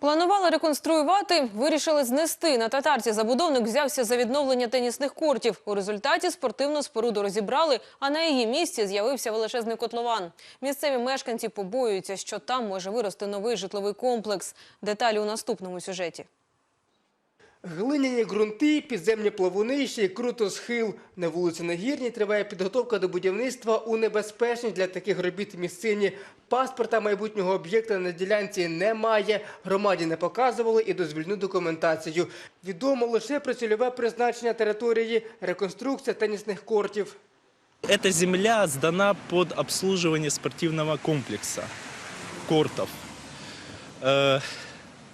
Планували реконструювати, вирішили знести. На татарці забудовник взявся за відновлення тенісних кортів. У результаті спортивну споруду розібрали, а на її місці з'явився величезний котлован. Місцеві мешканці побоюються, що там може вирости новий житловий комплекс. Деталі у наступному сюжеті. Глиняні ґрунти, підземні плавуни, ще й круто схил. На вулиці Нагірній триває підготовка до будівництва у небезпечній для таких робіт місцині. Паспорта майбутнього об'єкта на ділянці немає. Громаді не показували і дозвільну документацію. Відомо лише про цільове призначення території, реконструкція тенісних кортів. Эта земля сдана под обслуживание спортивного комплекса, кортов. Э,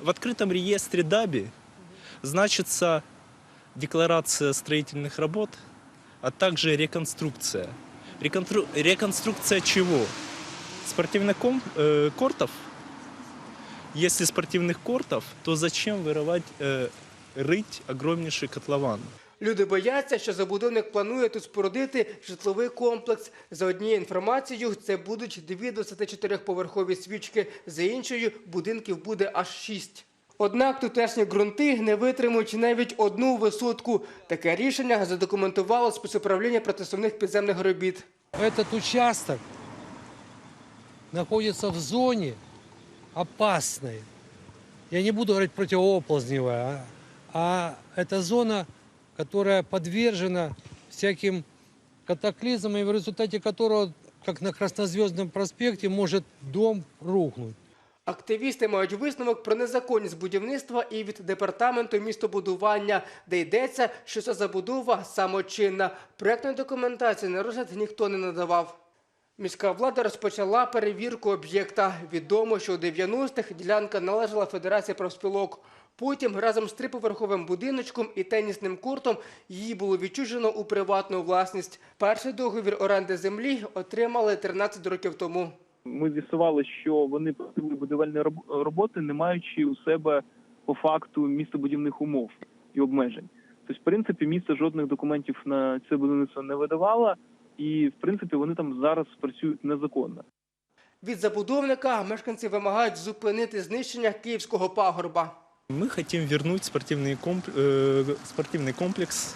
В открытом реестре ДАБИ значится декларация строительных работ, а также реконструкция. Реконтру- Реконструкция чего? Спортивных ком- э, кортов? Если спортивных кортов, то зачем вырывать, э, рыть огромнейший котлован? Люди бояться, що забудовник планує тут спорудити житловий комплекс. За однією інформацією, це будуть дві 24-поверхові свічки, за іншою будинків буде аж шість. Однак тутешні ґрунти не витримують навіть одну висотку. Таке рішення задокументувало спецуправління протисувних підземних робіт. Этот участок находится в зоне опасной. Я не буду говорить противооползневая, а, это зона, которая подвержена всяким катаклизмам, и в результате которого, как на Краснозвездном проспекте, может дом рухнуть. Активісти мають висновок про незаконність будівництва і від департаменту містобудування, де йдеться, що ця забудова самочинна. Проектної документації на розгляд ніхто не надавав. Міська влада розпочала перевірку об'єкта. Відомо, що у 90-х ділянка належала Федерації профспілок. Потім разом з триповерховим будиночком і тенісним кортом її було відчужено у приватну власність. Перший договір оренди землі отримали 13 років тому. Ми з'ясували, що вони провели будівельні роб- роботи, не маючи у себе по факту містобудівних умов і обмежень. Тобто, в принципі, місто жодних документів на це будівництво не видавало, і в принципі вони там зараз працюють незаконно. Від забудовника мешканці вимагають зупинити знищення київського пагорба. Мы хотим вернуть спортивный, комп- э, спортивный комплекс.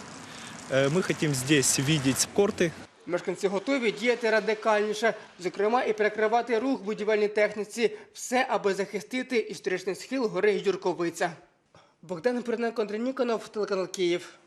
Э, Мы хотим здесь видеть корты, Мешканці готові діяти радикальніше, зокрема і перекривати рух будівельній техніці. Все, аби захистити історичний схил гори Юрковиця. Богдан Перненко, Андрій Ніконов, телеканал Київ.